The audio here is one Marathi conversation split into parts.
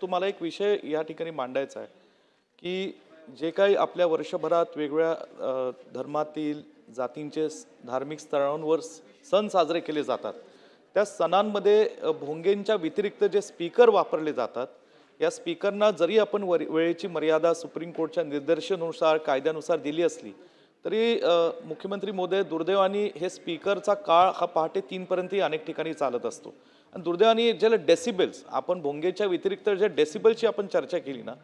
परंतु मला एक विषय या ठिकाणी मांडायचा आहे की जे काही आपल्या वर्षभरात वेगवेगळ्या धर्मातील जातींचे धार्मिक स्थळांवर सण साजरे केले जातात. त्या सणांमध्ये भोंगेंच्या व्यतिरिक्त जे स्पीकर वापरले जातात या स्पीकरना जरी आपण वर वेळेची मर्यादा सुप्रीम कोर्टच्या निर्देशानुसार कायद्यानुसार दिली असली तरी मुख्यमंत्री मोदय दुर्दैवानी हे स्पीकरचा काळ हा पहाटे तीनपर्यंतही अनेक ठिकाणी चालत असतो. आणि दुर्दैवानी ज्याला डेसिबल्स आपण भोंगेच्या व्यतिरिक्त ज्या डेसिबलची आपण चर्चा केली ना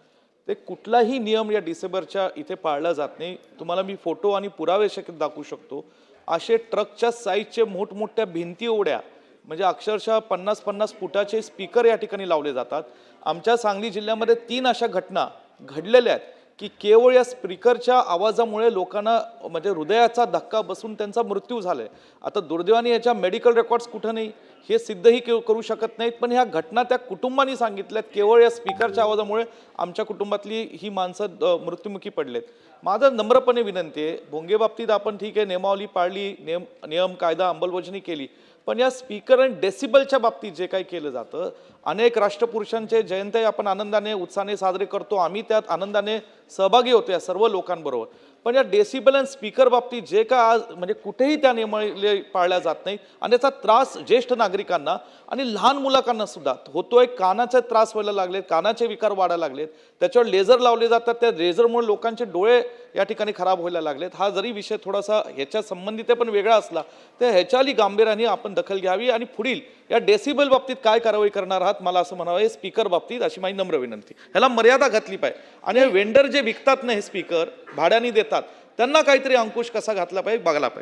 ते कुठलाही नियम या डिसेंबरच्या इथे पाळला जात नाही. तुम्हाला मी फोटो आणि पुरावे शक्य दाखवू शकतो. असे ट्रकच्या साईजचे मोठमोठ्या भिंती ओढ्या म्हणजे अक्षरशः पन्नास पन्नास फुटाचे स्पीकर या ठिकाणी लावले जातात. आमच्या सांगली जिल्ह्यामध्ये तीन अशा घटना घडलेल्या आहेत. की केवळ या स्पीकरच्या आवाजामुळे लोकांना म्हणजे हृदयाचा धक्का बसून त्यांचा मृत्यू झालाय. आता दुर्दैवाने याच्या मेडिकल रेकॉर्ड्स कुठं नाही हे सिद्धही के- करू शकत नाहीत. पण ह्या घटना त्या कुटुंबांनी सांगितल्यात केवळ या स्पीकरच्या आवाजामुळे आमच्या कुटुंबातली ही माणसं अ, मृत्युमुखी पडलेत. माझं नम्रपणे विनंती आहे भोंगे बाबतीत आपण ठीक आहे नियमावली पाळली नियम नियम कायदा अंमलबजावणी केली. पण या स्पीकर आणि डेसिबलच्या बाबतीत जे काही केलं जातं अनेक राष्ट्रपुरुषांचे जयंती आपण आनंदाने उत्साहाने साजरे करतो. आम्ही त्यात आनंदाने सहभागी होतो या सर्व लोकांबरोबर. पण या डेसिबल आणि स्पीकर बाबतीत जे काय आज म्हणजे कुठेही त्या नियमावली पाळल्या जात नाही. आणि याचा त्रास ज्येष्ठ नागरिकांना आणि लहान मुलांना सुद्धा. होतोय कानाचे त्रास व्हायला लागलेत कानाचे विकार वाढायला लागलेत. त्याच्यावर लेझर लावले जातात. त्या लेझरमुळे लोकांचे डोळे या ठिकाणी खराब व्हायला लागलेत. हा जरी विषय थोडासा ह्याच्या संबंधित पण वेगळा असला तर ह्याच्याली गांभीर्याने आपण दखल घ्यावी आणि पुढील या डेसिबल बाबतीत काय कारवाई करणार आहात मला असं म्हणावं हे स्पीकर बाबतीत अशी माझी नम्र विनंती. ह्याला मर्यादा घातली पाहिजे. आणि हे वेंडर जे विकतात ना हे स्पीकर भाड्याने देतात त्यांना काहीतरी अंकुश कसा घातला पाहिजे बघायला पाहिजे.